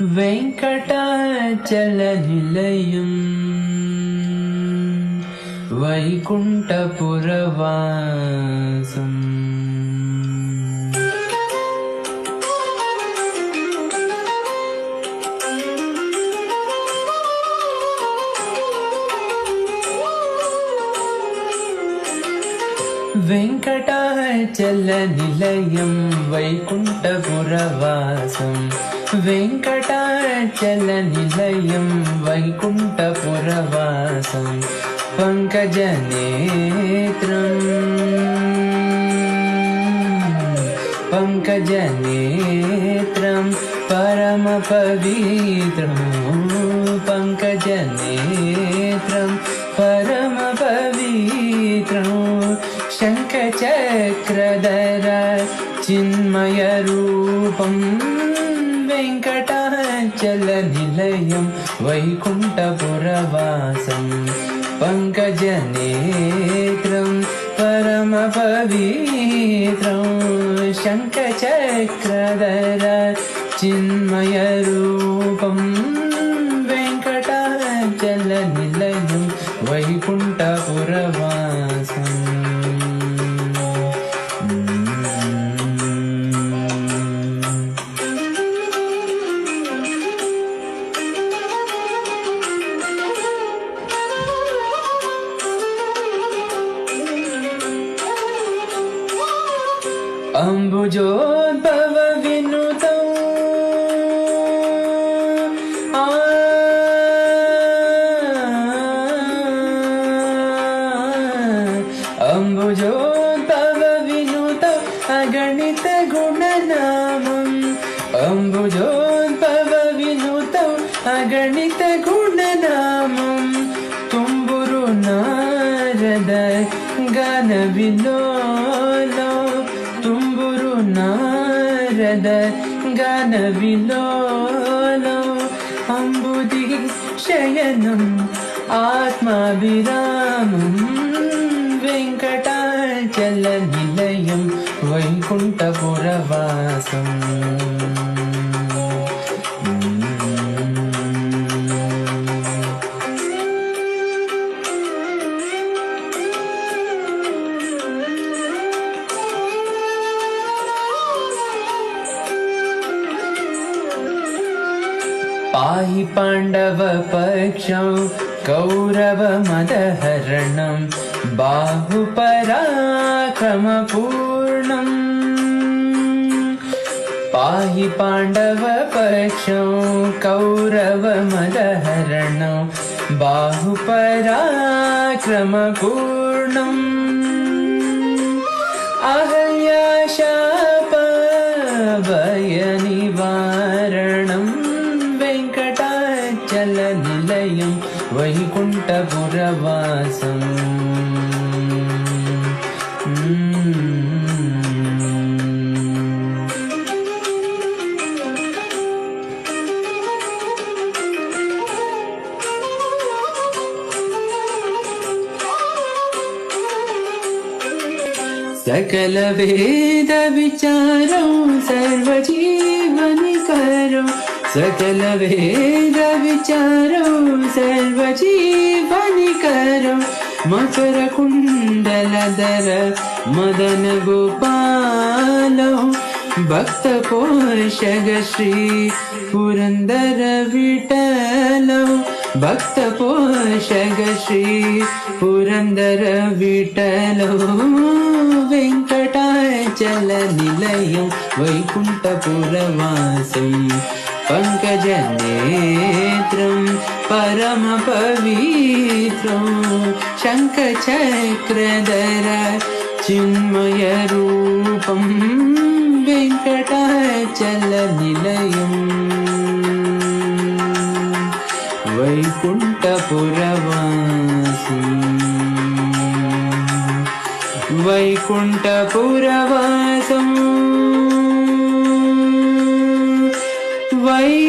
வெங்கடாச்சல நிலையம் வைகுண்டபுரவாசம். வெங்கடாச்சல நிலையம் வைகுண்டபுரவாசம். வெங்கடாச்சல நிலையம் வைகுண்டபுரவாசம். பங்கஜநேத்திரம். பங்கஜநேத்திரம். பரமபவித்ரம். ചിന്മയരൂപം. വെങ്കടാചലനിലയം വൈകുണ്ഠപുരവാസം. പങ്കജനേത്രം പരമപവിത്രം. ശങ്കചക്രധര ചിന്മയരൂപം. अम्बुजोद्भव विनुतौ आ अम्बुजोद्भव विनुतौ अगणितगुणनामम् अम्बुजोद्भव विनुतौ अगणितगुणनामम् तुम्बुरु नारद गानविलोलो నారద గణ విలోలం. అంబుది శయనం ఆత్మాభిరామం. వెంకటాచల నిలయం వైకుంఠపురవాసం. पाहि पाण्डवपक्षौ कौरवमदहरणं बाहुपराक्रमपूर्णम्। पाहि पाण्डवपक्षौ कौरवमदहरणं बाहुपराक्रमपूर्णम् वेङ्कटाचलनिलयं वैकुण्ठपुरवासम् Mm. सकल वेद विचारौ सर्वजीवनिकरौ सकल वेद विचारौ सर्वजीवनिकरौ मकर कुण्डलधर मदन गोपालौ भक्तपोषग श्री पुरन्दर विठलौ भक्तपोषग श्री पुरन्दर विठलौ वेङ्कटाचलनिलयं वैकुण्ठपुरवासं पङ्कजनेत्रं परमपवित्रं शङ्खचक्रधर चिन्मयरूपं वेङ्कटाचलनिलयम् वैकुण्ठपुरवासी वैकुण्ठपुरवासम् bye.